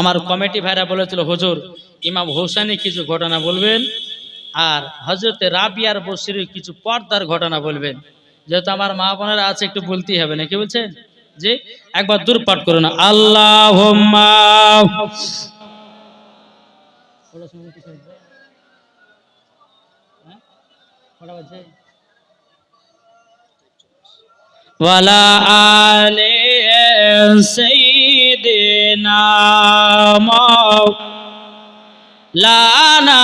আমার কমিটি ভাইরা বলেছিল, হুজুর, ইমাম হোসেনি কিছু ঘটনা বলবেন আর হজরতে রাবিয়ার বসির কিছু পর্দার ঘটনা বলবেন। যেহেতু আমার মা বোনেরা আছে, একটু বলতেই হবে না কি বলছেন? যে একবার দূর পাঠ করুন আল্লাহ ওয়ালা আলে মাওলানা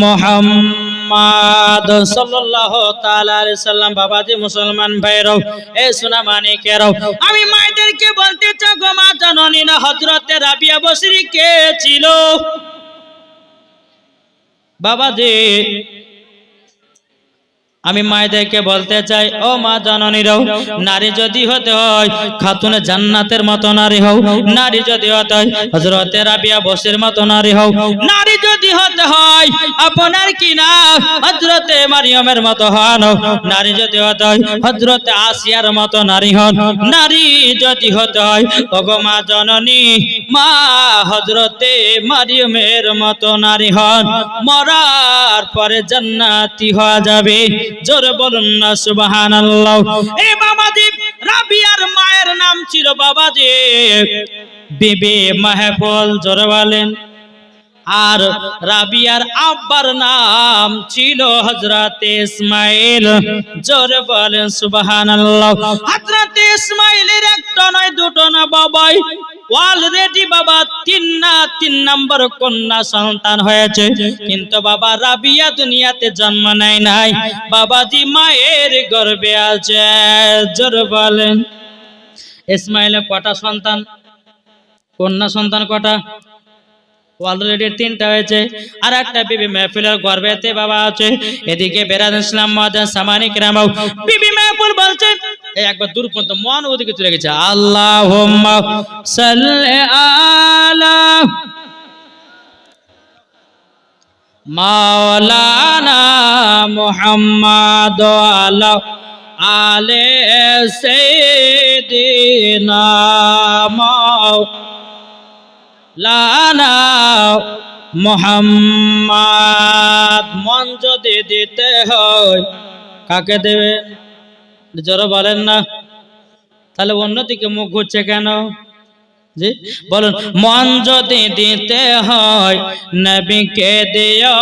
মোহাম্মদ সাল্লাল্লাহু তাআলা সাল্লাম বাবাজি মুসলমান ভাইরাও এ সোনা মানিকেরাও আমি মায়েদেরকে বলতে চাই গো মা জাননি না রাবিয়া বসরি কে ছিল বাবাজি আমি মায়েদেরকে বলতে চাই, ও মা জননী জননীরাও নারী যদি হতে হয়, খাতুনে জান্নাতের মতো নারী হও, নারী যদি হতে হয় হজরতে রাবিয়া বসের মতো নারী হও, নারী যদি হতে হয়, আপনার কি না হজরতে মারিয়মের মতো হন, নারী যদি হতে হয় হজরতে আসিয়ার মতো নারী হন, নারী যদি হতে হয়, ওগো মা জননী, মা হজরতে মারিয়মের মতো নারী হন, মরার পরে জান্নাতি হওয়া যাবে। জোরে বলুন না, সুবহানাল্লাহ। এ বাবাজি রাবিয়ার মায়ের নাম ছিল বাবাজি। বিবি মাহফুল, জোরে বলেন। আর রাবিয়ার আব্বার নাম ছিল হজরত ইসমাইল। জোরে বলেন, সুবহানাল্লাহ। হজরত ইসমাইলের একটা নয়, দুটো না, বাবাই। অলরেডি বাবা তিন না তিন নম্বর কন্যা সন্তান হয়েছে। কিন্তু বাবা রাবিয়া দুনিয়াতে জন্ম নেয় নাই। বাবাজি মায়ের গর্বে আছে, জোরে বলেন। ইসমাইলের কটা সন্তান? কন্যা সন্তান কটা? অলরেডি তিনটা হয়েছে। আর একটা বিবি মেহফিলের গর্বেতে বাবা আছে। এদিকে বেরাদ ইসলাম মহাজান সামানিক রামাও, বিবি মেহফিল বলছে এই একবার দূর পর্যন্ত, মন ওদিকে চলে গেছে। আল্লাহ মাওলানা মুহাম্মদ আলা লানা মোহাম্মদ। মন যদি দিতে হয়, কাকে দেবেন জোরে বলেন না। তাহলে অন্যদিকে মুখ ঘুরছে কেন? জি, বলুন, মন যদি দিতে হয়, নবীকে দিও।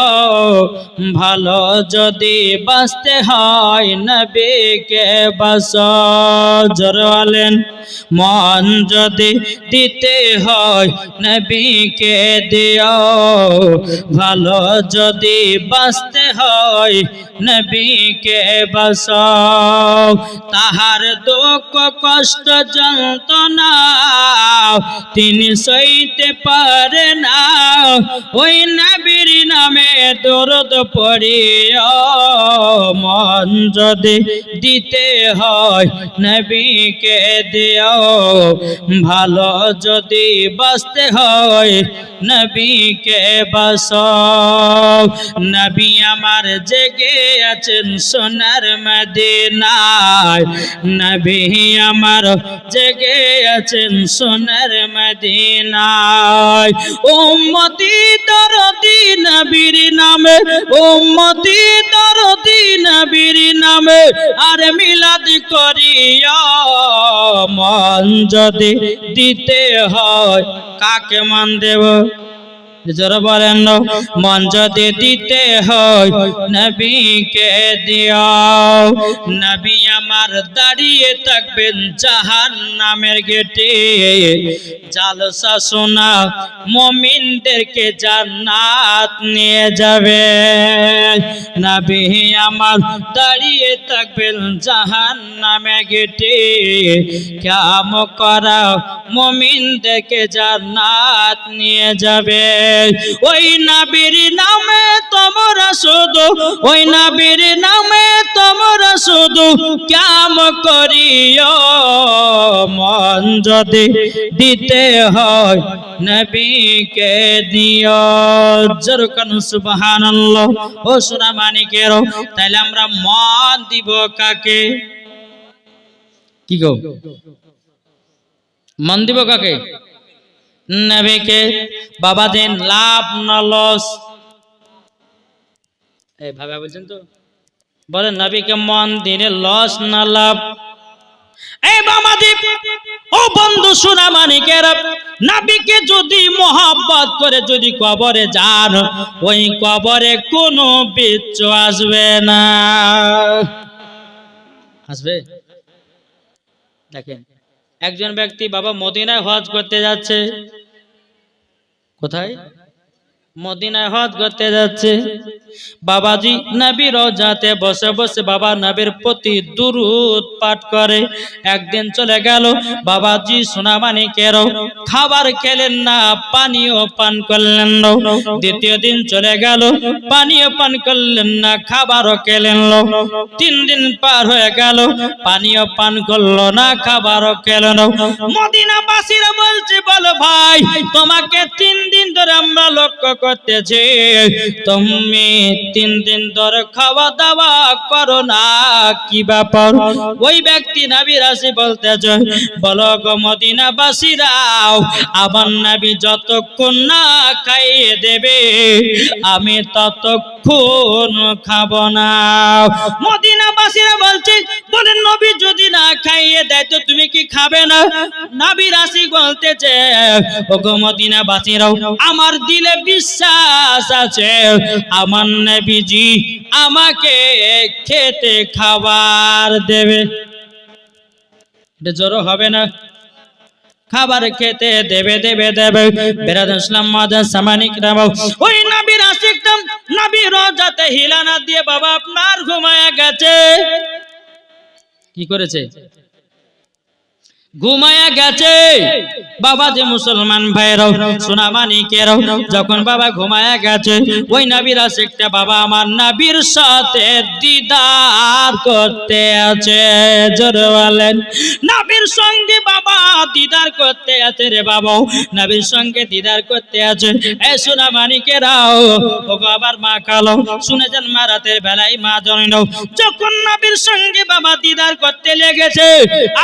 ভালো যদি বাঁচতে হয়, নবীকে বাস জোরে বলেন, মন যদি দিতে হয়, নবীকে দিও। ভালো যদি বাঁচতে হয়, নবীকে বাস তাহার দুঃখ, কষ্ট, যন্ত্রণা তিনি সইতে পারে না। ওই নবীর নামে দরদ পড়িও। মন যদি দিতে হয় নবীকে দিও। ভালো যদি বাঁচতে হয় নবীকে বাস নবী আমার জেগে আছেন সোনার মদিনায়। নবী আমার জেগে আছেন সোনার মদিনায়। উম্মতি দরদি নবীর নামে, উম্মতি দরদি নবীর নামে, আর মিলাদ করিয়া মন যদি দিতে হয়, কাকে মান দেব জোর বলেন, মন যদি দিতে হয়, নবীকে দিও নবী আমার দাঁড়িয়ে থাকবেন জাহান নামের গেটে। জালসা শোনা মমিনদেরকে জান্নাত নিয়ে যাবে। নবী আমার দাঁড়িয়ে থাকবেন জাহান নামের গেটে। কাম করা মমিনদেরকে জান্নাত নিয়ে যাবে। ওই নবীর নামে তোমরা শুধু, ওই নবীর নামে তোমরা শুধু কাম করিও। মন যদি দিতে হয় নবীকে দিও। জরকান সুবহানাল্লাহ। ও সোনা মানিকেরও তাহলে আমরা মন দিব কাকে? কি গো? মন দিব কাকে? নবীকে। বাবা দেন, লাভ না লস। এই বলছেন তো? বলে, নবীকে মন দিনে লস না লাভ। এই বাবাদীপ ও বন্ধু সোনা নাবিকে যদি মোহাব্বত করে যদি কবরে যান, ওই কবরে কোনো বিচ্ছু আসবে না। আসবে? দেখেন একজন ব্যক্তি বাবা মদিনায় হজ করতে যাচ্ছে। কোথায়? মদিনায় হজ করতে যাচ্ছে। বাবাজি নবী রোজাতে বসে বসে বাবা নবীর প্রতি দুরুদ পাঠ করে। একদিন চলে গেল, বাবাজি সোনামানি কেরো, খাবার খেলেন না, পানীয় পান করলেন দ্বিতীয় দিন চলে গেল, পানীয় পান করলেন না, খাবারও খেলেন তিন দিন পার হয়ে গেল, পানীয় পান করল না, খাবারও খেলো না। মদিনাবাসীরা বলছে বলো ভাই, তোমাকে তিন দিন ধরে আমরা লক্ষ্য করতেছি। তুমি তিন দিন ধরে খাওয়া দাওয়া করো না, কি ব্যাপার? ওই ব্যক্তি নাবি রাশি বলতেছে, বলো গো আমার নাবি যতক্ষণ না খাইয়ে দেবে, আমি ততক্ষণ খাব না। মদিনাবাসীরা বলছে, বলেন নবী যদি না খাইয়ে দেয়, তো তুমি কি খাবে না? নাবি রাশি বলতেছে ও গো আমার দিলে বিশ্বাস আছে। আমার নবীজি আমাকে খেতে খাবার দেবে। এটা জোরও হবে না। খাবার খেতে দেবে দেবে দেবে। বেরাদ ইসলাম সামানিক রামাও ওই নবীর আশিকদম, নবী রোজাতে হিলানা দিয়ে বাবা আপনার ঘুমায় গেছে। কি করেছে? ঘুমায়া গেছে। বাবা যে মুসলমান ভাইরাও সোনা কেরাও যখন বাবা ঘুমায়া গেছে, ওই নাবির আশেকটা বাবা আমার নাবির সাথে দিদার করতে আছে। জোরে বলেন না করতে আছে রে বাবা। নাবির সঙ্গে দিদার করতে আছে। এ সোনা মানিকেরাও ও গো আবার মা কালো। শুনেছেন মা রাতের বেলায় মা জনিন। যখন নবীর সঙ্গে বাবা দিদার করতে লেগেছে,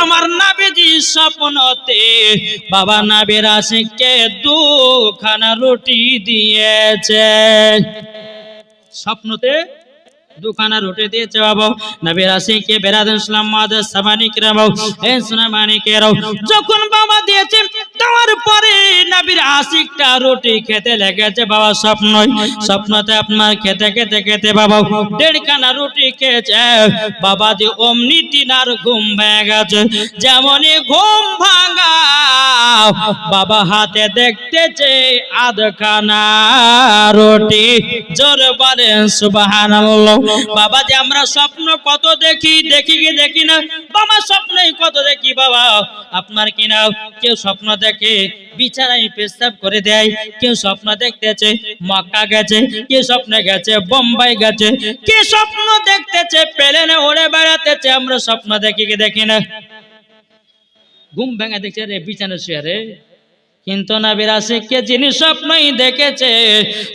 আমার নাবিজি স্বপ্নতে বাবা নাবির আশিককে দুখানা রুটি দিয়েছে। স্বপ্নতে দুখানা রুটি দিয়েছে বাবা নবীর আশিককে বেরাদ ইসলাম মাদ সামানি রাবাও এ সুনামানি কেরাও যখন বাবা দিয়েছে দেওয়ার নবীর আশিকটা রুটি খেতে লেগেছে বাবা স্বপ্ন স্বপ্নতে আপনার খেতে খেতে খেতে বাবা দেড়খানা রুটি খেয়েছে। বাবা যে অমনি তিনার ঘুম ভেঙে গেছে যেমনই ঘুম ভাঙা বাবা হাতে দেখতেছে আধখানা রুটি। জোর বলেন সুবহানাল্লাহ। বাবা যে আমরা স্বপ্ন কত দেখি দেখি কি দেখি না? বাবা স্বপ্নই কত দেখি বাবা? আপনার কিনা কেউ স্বপ্ন দেখে বিছানায় পেশাব করে দেয়। কেউ স্বপ্ন দেখতেছে, মক্কা গেছে, কেউ স্বপ্নে গেছে, বোম্বাই গেছে। কে স্বপ্ন দেখতেছে, প্লেনে ওড়ে বেড়াতেছে, আমরা স্বপ্ন দেখি কি দেখি না। ঘুম ভেঙে দেখছে রে বিছানা শুয়ে রে কিন্তু না বিরাশি কে যিনি স্বপ্নই দেখেছে,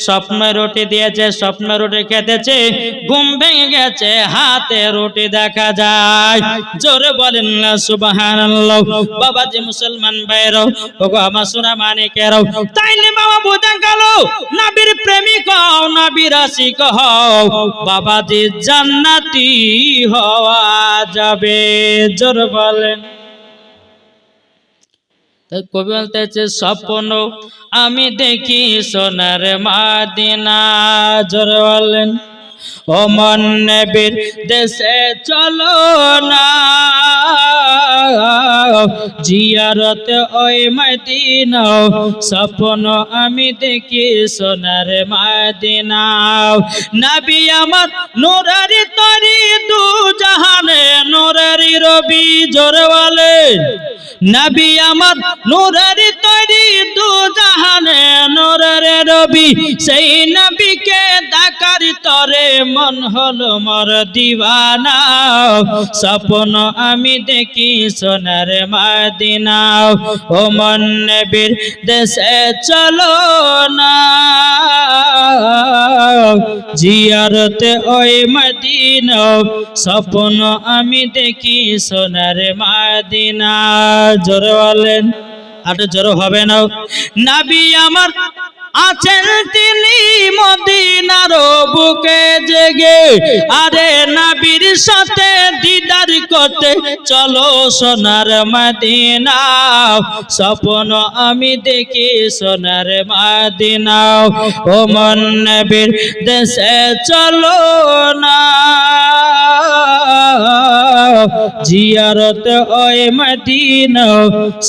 স্বপ্ন রুটি দিয়েছে, স্বপ্ন রুটি খেতেছে, ঘুম ভেঙে গেছে, হাতে রুটি দেখা যায়। জোরে বলেন না, সুবহানাল্লাহ। বাবা যে মুসলমান ভাইরাও আমার সোনা মানিকেরাও, তাইলে বাবা বোঝা গেল, নবীর প্রেমিক হও নবীর আশিক হও বাবা যে জান্নাতি হওয়া যাবে। জোর বলেন। কবি বলতেছে স্বপ্ন, আমি দেখি সোনার মাদিনা, জোর বলেন, ও মন নবীর দেশে চলো না। জিয়ারত ওই মদিনা, স্বপ্ন আমি দেখি সোনার মাদিনা। নবী আমার নোরারি তরি নবী আমার নুরারি তৈরি দু জাহানে নূরের রবি সেই নবীকে দেখার তরে মন হলো মর দিবানা স্বপ্ন আমি দেখি সোনার মাদিনা। ও মন নবীর দেশে চলো না। জিয়ারতে ওই মদিনা, স্বপ্ন আমি দেখি সোনার মাদিনা। জোরে বলেন আর জোর হবে না। নাবি আমার আছেন তিনি মদিনার বুকে জেগে। আরে নাবির সাথে দিদার করতে চলো সোনার মদিনা। স্বপ্ন আমি দেখি সোনার মদিনা। ও মন নবীর দেশে চলো না। জিয়ারত ওই মদিনা।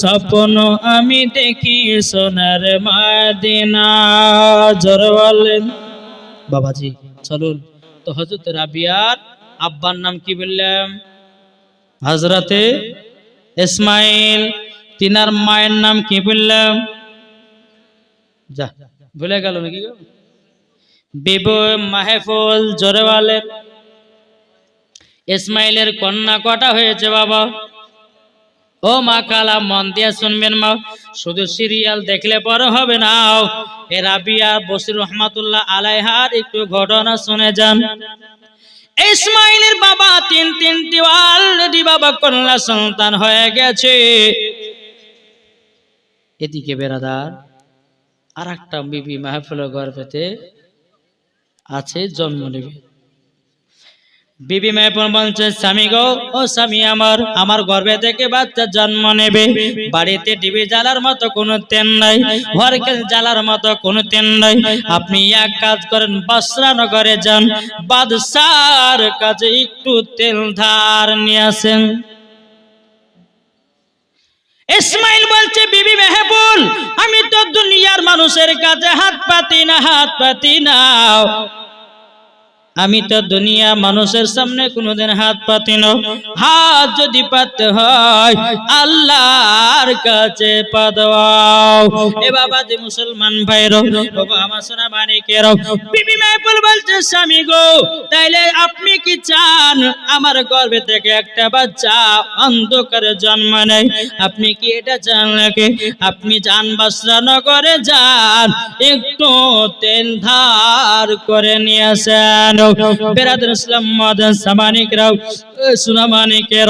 স্বপ্ন আমি দেখি সোনার মদিনা। জোর বাবাজি, চলুন। তো হজরত রাবিয়ার আব্বার নাম কি বললাম হজরতে ইসমাইল, তিনার মায়ের নাম কি বললাম যা, ভুলে গেল নাকি বিবু মাহেফুল, জোরে বলেন। ইসমাইলের কন্যা কটা হয়েছে বাবা? ও মা কালা, মন দিয়ে শুনবেন মা। শুধু সিরিয়াল দেখলে পরে হবে না। এ রাবিয়া বসির রহমাতুল্লাহ আলাইহার একটু ঘটনা শুনে যান। ইসমাইলের বাবা তিন তিনটি অলরেডি বাবা কন্যা সন্তান হয়ে গেছে। এদিকে বেরাদার আর একটা বিবি মাহফিল গর্ভেতে আছে, জন্ম নেবে। বিবি মেহপুর বলছে, স্বামী গো, ও স্বামী আমার আমার গর্ভে থেকে বাচ্চা জন্ম নেবে। বাড়িতে টিভি জ্বালার মতো কোনো তেল নাই ঘরকে জ্বালার মতো কোনো তেল নাই। আপনি এক কাজ করেন বস্ত্রানগরে যান। বাদশার কাছে একটু তেল ধার নিয়ে আসেন। ইসমাইল বলছে, বিবি মেহবুল, আমি তো দুনিয়ার মানুষের কাছে হাত পাতি না, হাত পাতি না আমি তো দুনিয়া মানুষের সামনে কোনোদিন হাত পাতি না হাত যদি পাতে হয়, আল্লাহর কাছে পাদওয়াও এ বাবা যে মুসলমান ভাইরো বাবা আমার সোনা মানিকেরও বিবি মেহবুল বলছে, স্বামী গো, তাইলে আপনি কি চান? আমার গর্ভে থেকে একটা বাচ্চা অন্ধকারে জন্ম নেয়। আপনি কি এটা চান নাকি? আপনি যান বাসরা নগরে যান, একটু তেল ধার করে নিয়ে আসেন। বেরাদুল ইসলাম মাদান সামানিক রাও সুনামানিকের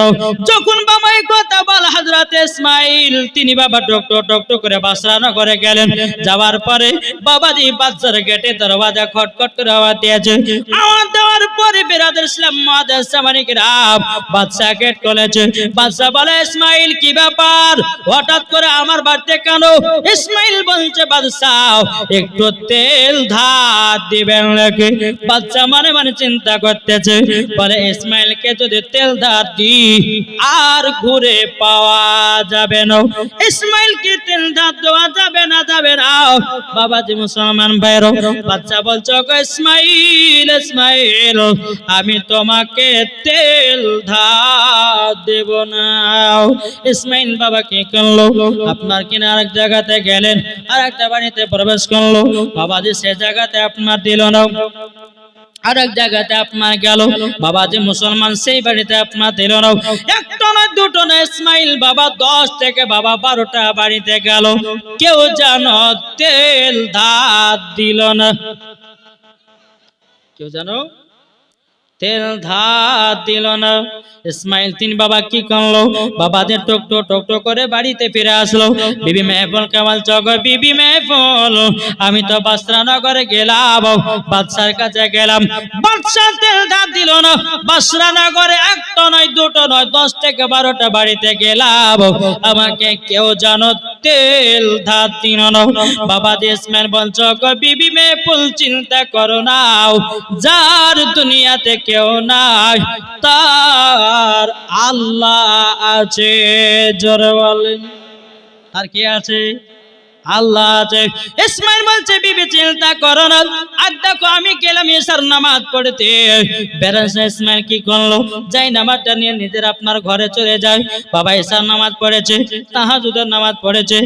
যখন বাবা কথা বল, হযরত ইসমাইল, তিনি বাবা ডক্টর ডক্টর করে গেলেন। যাওয়ার পরে বাবাজি বাচ্চার গেটে দরওয়াজা খটখট করে আওয়াজ দিয়েছে। আওয়াজ দেওয়ার পরে বেরাদুল ইসলাম মাদান সামানিক রাও বাচ্চা গেট খুলেছে। বাচ্চা বলে, ইসমাইল, কি ব্যাপার? হঠাৎ করে আমার বাড়িতে কেন? বলছে একটু তেল ধার দিবেন বাচ্চা মানে মানে চিন্তা করতেছে। বলে, ইসমাইলকে যদি তেল ধার দি আর ঘুরে পাওয়া যাবে না। ইসমাইল কি তেল ধার দেওয়া যাবে না যাবে না? বাবাজি মুসলমান ভাইরো বাচ্চা বলছো ইসমাইল আমি তোমাকে তেল ধার দেব না। ইসমাইল বাবা কি করল আপনার কিনা আরেক জায়গাতে গেলেন আর একটা বাড়িতে প্রবেশ করল। বাবাজি সে জায়গাতে আপনার দিল না। আরেক জায়গাতে আপনার গেল। বাবা যে মুসলমান সেই বাড়িতে আপনার দিল না। একটা না দুটো না, ইসমাইল বাবা দশ থেকে বাবা বারোটা বাড়িতে গেল। কেউ জানো তেল ধার দিল না। কেউ জানো তেল ধার দিল না। ইসমাইল তিন বাবা কি করল? বাবাদের টকটো টকটো করে বাড়িতে ফিরে আসলো। বিবি মেহফল কামাল চক, বিবি মেহফল, আমি তো বাসরানগরে গেলাম, বাদশার কাছে গেলাম। বাদশা তেল ধার দিল না। বাসরানগরে একটা নয়, দুটো নয়, দশ থেকে বারোটা বাড়িতে গেলাম। আমাকে কেউ জানো তেল ধার দিল না বাবা ইসমাইল বলছ বিবি মেহফুল চিন্তা করো নাও যার দুনিয়াতে কেউ নাই, তার আল্লাহ আছে। জোরে বলেন। আর কে আছে? আল্লাহ আছে। ইসমাইল বলছে, বিবি, চিন্তা করো না। আর দেখো, আমি গেলাম এসার নামাজ পড়তে। কি করল? যাই নিয়ে নিজের আপনার ঘরে চলে যায়। বাবা নামাজ পড়েছে নামাজ পড়েছে।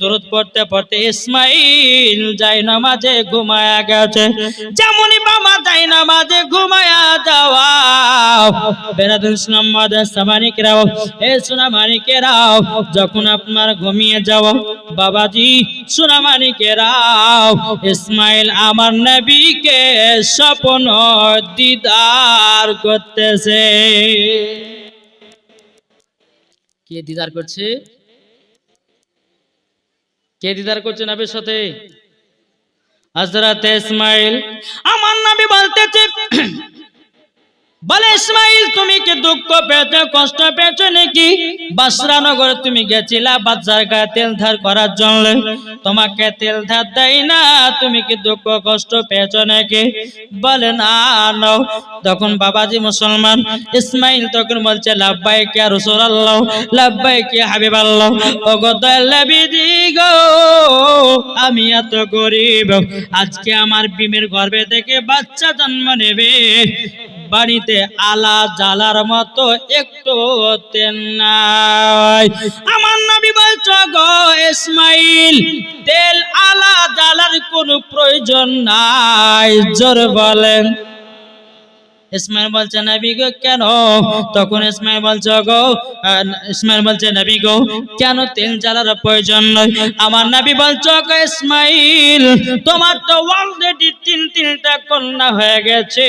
দূরত পড়তে পড়তে যাই নামাজে ঘুমায়া গেছে। নামাজে ঘুমায়া যাওয়া এ যখন আপনার ঘুমিয়ে যাও বাবাজি, সোনামানিকেরাও, ইসমাইল আমার নবীকে স্বপ্ন দিদার করতেছে। কে দিদার করছে? কে দিদার করছে নবীর সাথে? হজরত ইসমাইল। আমার নবী বলতেছে বলে, ইসমাইল, তুমি কি দুঃখ পেয়েছ, কষ্ট পেয়েছ নাকি? বাসরানগর তুমি গেছিলা বাচ্চার গায়ে তেল ধার করার জন্য। তোমাকে তেল ধার দেয় না, তুমি কি দুঃখ, কষ্ট পেয়েছ নাকি? বলে, না নাও তখন বাবাজি মুসলমান, ইসমাইল তখন বলছে লাভবাই কে রসুল আল্লাহ লাভবাই কে হাবিব আল্লাহ ও গো দয়াল্লাবিদি গো আমি এত গরিব, আজকে আমার বিমের গর্ভে থেকে বাচ্চা জন্ম নেবে। বাড়িতে আলা জালার মতো একটু নাই। আমার নবী বলছ, গো তেল আলা জালার কোনো প্রয়োজন নাই। জোর বলেন। ইসমাইল বলছে, নবী গো, কেন? তখন ইসমাইল বলছে, গো ইসমাইল বলছে, নবী গো, কেন তেল জ্বালার প্রয়োজন নয়? আমার নবী বলছে, গো ইসমাইল, তোমার তো অলরেডি তিন, তিনটা কন্যা হয়ে গেছে।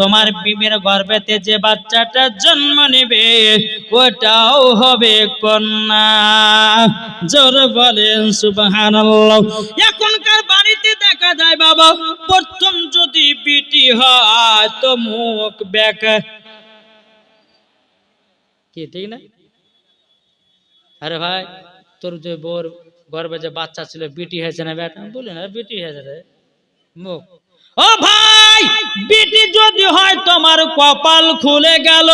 তোমার বিবির গর্ভেতে যে বাচ্চাটা জন্ম নেবে, ওটাও হবে কন্যা। জোর বলেন, সুবহানাল্লাহ। এখনকার বাড়িতে দেখা যায় বাবা। প্রথম যদি বিটি হয় তো মুখ বেকা কি ঠিক না? আরে ভাই তোর যে বোর গর্বে যে বাচ্চা ছিল বিটি হয়েছে না বেটা বলি না বিটি হয়েছে রে। মুখ। ও ভাই বিটি যদি হয় তোমার কপাল খুলে গেল।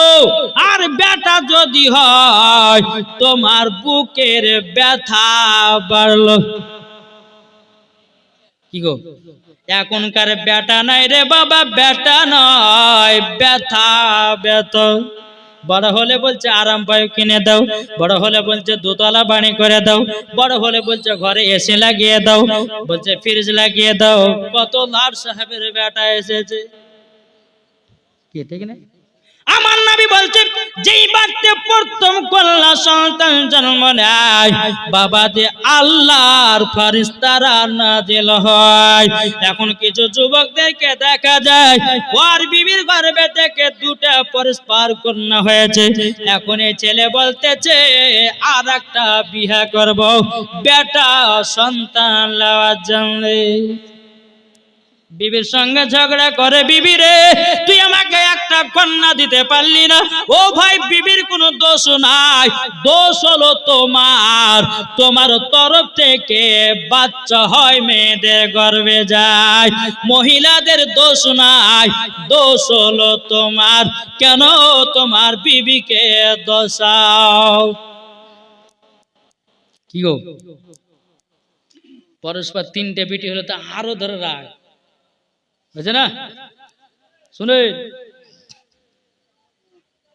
আর বেটা যদি হয় তোমার বুকের ব্যথা বাড়লো। কি গো? এখনকার বেটা নাই রে বাবা, বেটা নয়, ব্যথা, ব্যথ। বড় হলে বলছে আরাম পায় কিনে দাও, বড় হলে বলছে দোতলা বাড়ি করে দাও, বড় হলে বলছে ঘরে এসি লাগিয়ে দাও, বলছে ফ্রিজ লাগিয়ে দাও। কত লাট সাহেবের বেটা এসেছে। কি ঠিক না আমার নবী বলছে যেই বাড়িতে প্রথম কন্যা সন্তান জন্ম নেয় বাবা যে আল্লাহর ফারিস্তারা নাজিল হয়। এখন কিছু যুবকদেরকে দেখা যায়, ওর বিবির গর্ভে থেকে দুটা পরস্পর কন্যা হয়েছে। এখন এই ছেলে বলতেছে আর একটা বিয়ে করব, বেটা সন্তান লওয়ার জন্য। বিবির সঙ্গে ঝগড়া করে বিবি রে, তুই আমাকে একটা কন্যা দিতে পারলি না। ও ভাই, বিবির কোনো দোষ নাই, দোষ হলো তোমার। তোমার তরফ থেকে বাচ্চা হয়, মেয়েদের গর্ভে যায়। মহিলাদের দোষ নাই, দোষ হলো তোমার। কেন তোমার বিবিকে দোষাও? কি গো? পরস্পর তিনটে বিটি হলে তো আরও ধরে রাখ বুঝছে না? শুনে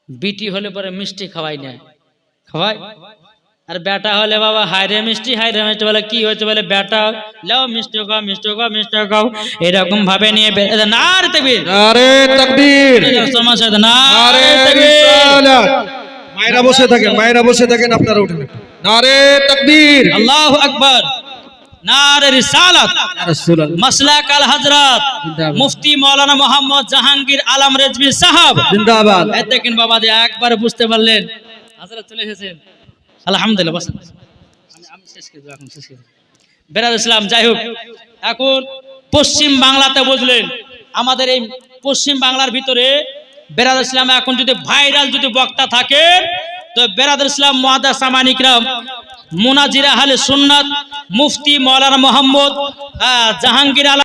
বিটি হলে পরে মিষ্টি খাওয়াই না খাওয়াই? আর বেটা হলে বাবা হাইরে মিষ্টি হাইরে মিষ্টি বলে কি হয়েছে বলে বেটা লাও মিষ্টি খাও মিষ্টি খাও মিষ্টি খাও। এরকম ভাবে নিয়ে বে- এ, না রে তকবীর। নারে তাকবীর। না নারে তকবীর। মায়েরা বসে থাকেন মায়েরা বসে থাকেন আপনারা উঠেন নারে তাকবীর। আল্লাহু আকবার। মুফতি মাওলানা মোহাম্মদ জাহাঙ্গীর আলম রেজভি সাহেব। জিন্দাবাদ। এই দেখেন বাবা যে একবার বুঝতে পারলেন। হাজরত চলে এসেছেন। আলহামদুলিল্লাহ বসেন। আমি আমি শেষ করে এখন শেষ করে দেব। ইসলাম যাই হোক। এখন পশ্চিম বাংলাতে বুঝলেন আমাদের এই পশ্চিম বাংলার ভিতরে বেরাদ ইসলাম এখন যদি ভাইরাল যদি বক্তা থাকে তো বেরাদ ইসলাম মহাদা সামানিকরাম মুনাজিরা আহলে সুন্নাত মুফতি মৌলানা মোহাম্মদ জাহাঙ্গীর আলম